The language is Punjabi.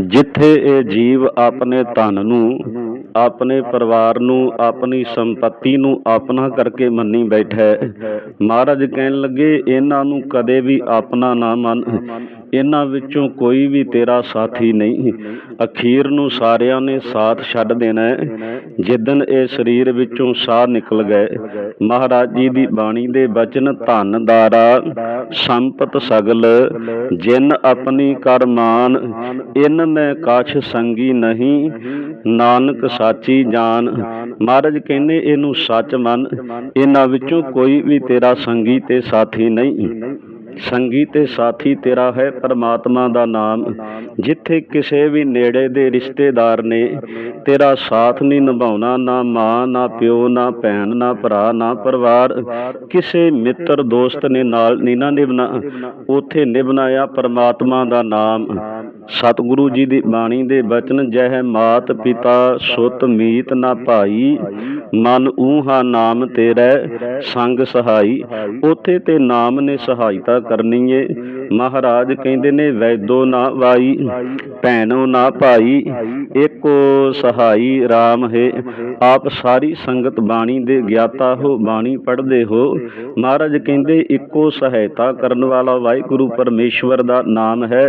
ਜਿੱਥੇ ਇਹ ਜੀਵ ਆਪਣੇ ਧਨ ਨੂੰ, ਆਪਣੇ ਪਰਿਵਾਰ ਨੂੰ, ਆਪਣੀ ਸੰਪਤੀ ਨੂੰ ਆਪਣਾ ਕਰਕੇ ਮੰਨੀ ਬੈਠਾ। ਹੈ ਮਹਾਰਾਜ ਕਹਿਣ ਲੱਗੇ, ਇਹਨਾਂ ਨੂੰ ਕਦੇ ਵੀ ਆਪਣਾ ਨਾ ਮੰਨ। ਇਹਨਾਂ ਵਿੱਚੋਂ ਕੋਈ ਵੀ ਤੇਰਾ ਸਾਥੀ ਨਹੀਂ। ਅਖੀਰ ਨੂੰ ਸਾਰਿਆਂ ਨੇ ਸਾਥ ਛੱਡ ਦੇਣਾ ਹੈ। ਜਿੱਦਨ ਇਹ ਸਰੀਰ ਵਿੱਚੋਂ ਸਾਹ ਨਿਕਲ ਗਏ, ਮਹਾਰਾਜ ਜੀ ਦੀ ਬਾਣੀ ਦੇ ਬਚਨ ਧਨ ਦਾਰਾ, ਸੰਪਤ ਸਗਲ, ਜਿਨ ਆਪਣੀ ਕਰਮਾਨ ਇਨ ਮੈਂ ਕਾਛ ਸੰਗੀ ਨਹੀਂ, ਨਾਨਕ ਸਾਚੀ ਜਾਨ। ਮਹਾਰਾਜ ਕਹਿੰਦੇ ਇਹਨੂੰ ਸੱਚ ਮੰਨ। ਇਹਨਾਂ ਵਿੱਚੋਂ ਕੋਈ ਵੀ ਤੇਰਾ ਸੰਗੀ ਤੇ ਸਾਥੀ ਨਹੀਂ। ਸੰਗੀ ਤੇ ਸਾਥੀ ਤੇਰਾ ਹੈ ਪਰਮਾਤਮਾ ਦਾ ਨਾਮ। ਜਿੱਥੇ ਕਿਸੇ ਵੀ ਨੇੜੇ ਦੇ ਰਿਸ਼ਤੇਦਾਰ ਨੇ ਤੇਰਾ ਸਾਥ ਨਹੀਂ ਨਿਭਾਉਣਾ, ਨਾ ਮਾਂ, ਨਾ ਪਿਓ, ਨਾ ਭੈਣ, ਨਾ ਭਰਾ, ਨਾ ਪਰਿਵਾਰ। ਕਿਸੇ ਮਿੱਤਰ, ਦੋਸਤ ਨੇ ਨਾਲ ਨਹੀਂ ਨਾ ਨਿਭਣਾ। ਉਥੇ ਨਿਭਣਾ ਪਰਮਾਤਮਾ ਦਾ ਨਾਮ। ਸਤਿਗੁਰੂ ਜੀ ਦੀ ਬਾਣੀ ਦੇ ਬਚਨ, ਜਹ ਮਾਤ ਪਿਤਾ ਸੁਤ ਮੀਤ ਨਾ ਭਾਈ। ਮਨ ਊਹਾ ਨਾਮ ਤੇਰੇ ਸੰਗ ਸਹਾਈ। ਉਥੇ ਤੇ ਨਾਮ ਨੇ ਸਹਾਇਤਾ ਕਰਨੀ ਏ। ਮਹਾਰਾਜ ਕਹਿੰਦੇ ਨੇ ਵੈਦੋ ਨਾ ਵਾਈ ਭੈਣੋ ਨਾ ਭਾਈ ਏਕੋ ਸਹਾਈ RAM ਹੈ। ਆਪ ਸਾਰੀ ਸੰਗਤ ਬਾਣੀ ਦੇ ਗਿਆਤਾ ਹੋ ਬਾਣੀ ਪੜ੍ਹਦੇ ਹੋ। ਮਹਾਰਾਜ ਕਹਿੰਦੇ ਇੱਕੋ ਸਹਾਇਤਾ ਕਰਨ ਵਾਲਾ ਵਾਹਿਗੁਰੂ ਪਰਮੇਸ਼ਵਰ ਦਾ ਨਾਮ ਹੈ।